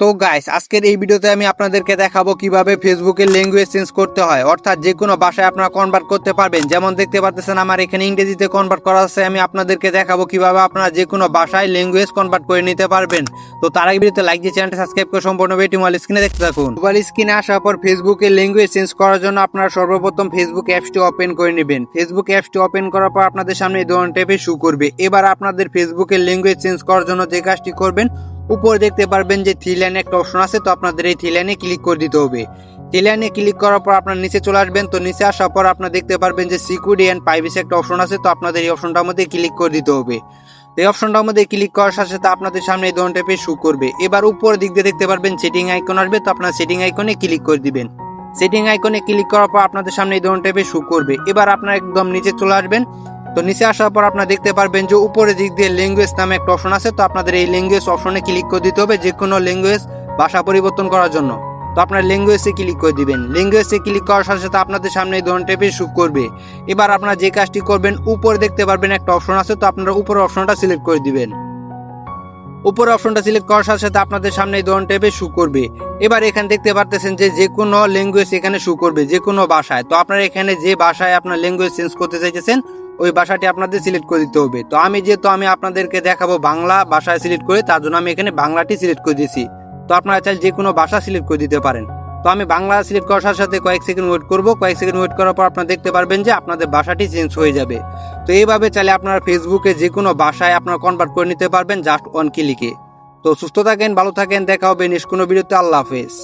তো গাইস আজকের এই ভিডিওতে আমি আপনাদেরকে দেখাবো কীভাবে ফেসবুকের ল্যাঙ্গুয়েজ চেঞ্জ করতে হয়। অর্থাৎ যে কোনো ভাষায় আপনারা কনভার্ট করতে পারবেন। যেমন দেখতে পাচ্ছেন আমার এখানে ইংরেজিতে কনভার্ট করা আছে। আমি আপনাদেরকে দেখাবো কীভাবে আপনারা যে কোনো ভাষায় ল্যাঙ্গুয়েজ কনভার্ট করে নিতে পারবেন। তো তার আগে ভিডিওতে লাইক দিয়ে চ্যানেলটা সাবস্ক্রাইব করে সম্পূর্ণ ভিডিও মোবাইল স্ক্রিনে দেখতে থাকুন। মোবাইল স্ক্রিনে আসার পর ফেসবুকের ল্যাঙ্গুয়েজ চেঞ্জ করার জন্য আপনারা সর্বপ্রথম ফেসবুক অ্যাপসটি ওপেন করে নেবেন। ফেসবুক অ্যাপসটি ওপেন করার পর আপনাদের সামনে এই ধরনের টাইপে শু করবে। এবার আপনাদের ফেসবুকের ল্যাঙ্গুয়েজ চেঞ্জ করার জন্য যে কাজটি করবেন উপরে দেখতে পারবেন যে থ্রি লাইনে একটা অপশন আছে, তো আপনাদের এই থ্রি লাইনে ক্লিক করে দিতে হবে। থ্রি লাইনে ক্লিক করার পর আপনার নিচে চলে আসবেন, তো নিচে আসার পর আপনার দেখতে পারবেন যে সিকিউরিটি অ্যান্ড প্রাইভেসি একটা অপশন আছে, তো আপনাদের এই অপশনটার মধ্যে ক্লিক করে দিতে হবে। এই অপশনটার মধ্যে ক্লিক করার সাথে সাথে আপনাদের সামনে এই ধরনের টাইপের শু করবে। এবার উপরের দিক দিয়ে দেখতে পারবেন সেটিং আইকন আসবে, তো আপনার সেটিং আইকনে ক্লিক করে দিবেন। সেটিং আইকনে ক্লিক করার পর আপনাদের সামনে এই ধরনের টাইপের শু করবে। এবার আপনার একদম নিচে চলে আসবেন তো নিচে আসার পর আপনারা দেখতে পারবেন যে উপরের দিক দিয়ে ল্যাঙ্গুয়েজ নামে একটা অপশন আছে। তো আপনাদের এই ল্যাঙ্গুয়েজ অপশনে ক্লিক করে দিতে হবে যে কোনো ল্যাঙ্গুয়েজ ভাষা পরিবর্তন করার জন্য। তো আপনার ল্যাঙ্গুয়েজে ক্লিক করে দিবেন। ল্যাঙ্গুয়েজে ক্লিক করার সাথে সাথে আপনাদের সামনে এই ধরনের টাইপের শুট করবে। এবার আপনারা যে কাজটি করবেন, উপরে দেখতে পারবেন একটা অপশন আছে। তো আপনারা উপরের অপশনটা সিলেক্ট করে দিবেন। উপরের অপশনটা সিলেক্ট করার সাথে সাথে আপনাদের সামনে এই ধরনের টাইপের শু করবে। এবার এখানে দেখতে পারতেছেন যে যে কোনো ল্যাঙ্গুয়েজ এখানে শু করবে, যে কোনো ভাষায়। তো আপনারা এখানে যে ভাষায় আপনার ল্যাঙ্গুয়েজ চেঞ্জ করতে চাইতেছেন, ওই ভাষাটি আপনাদের সিলেক্ট করে দিতে হবে। তো আমি যেহেতু আমি আপনাদেরকে দেখাবো বাংলা ভাষায় সিলেক্ট করে, তার জন্য আমি এখানে বাংলাটি সিলেক্ট করে দিয়েছি। তো আপনারা চাইলে যে কোনো ভাষা সিলেক্ট করে দিতে পারেন। তো আমি বাংলা সিলেক্ট করার সাথে সাথে কয়েক সেকেন্ড ওয়েট করব। কয়েক সেকেন্ড ওয়েট করার পর আপনারা দেখতে পারবেন যে আপনাদের ভাষাটি চেঞ্জ হয়ে যাবে। তো এইভাবে চাইলে আপনারা ফেসবুকে যে কোনো ভাষায় আপনারা কনভার্ট করে নিতে পারবেন জাস্ট ওয়ান ক্লিকে তো সুস্থ থাকেন ভালো থাকেন দেখা হবে নিষ্কোন বিরতি আল্লাহ হাফেজ।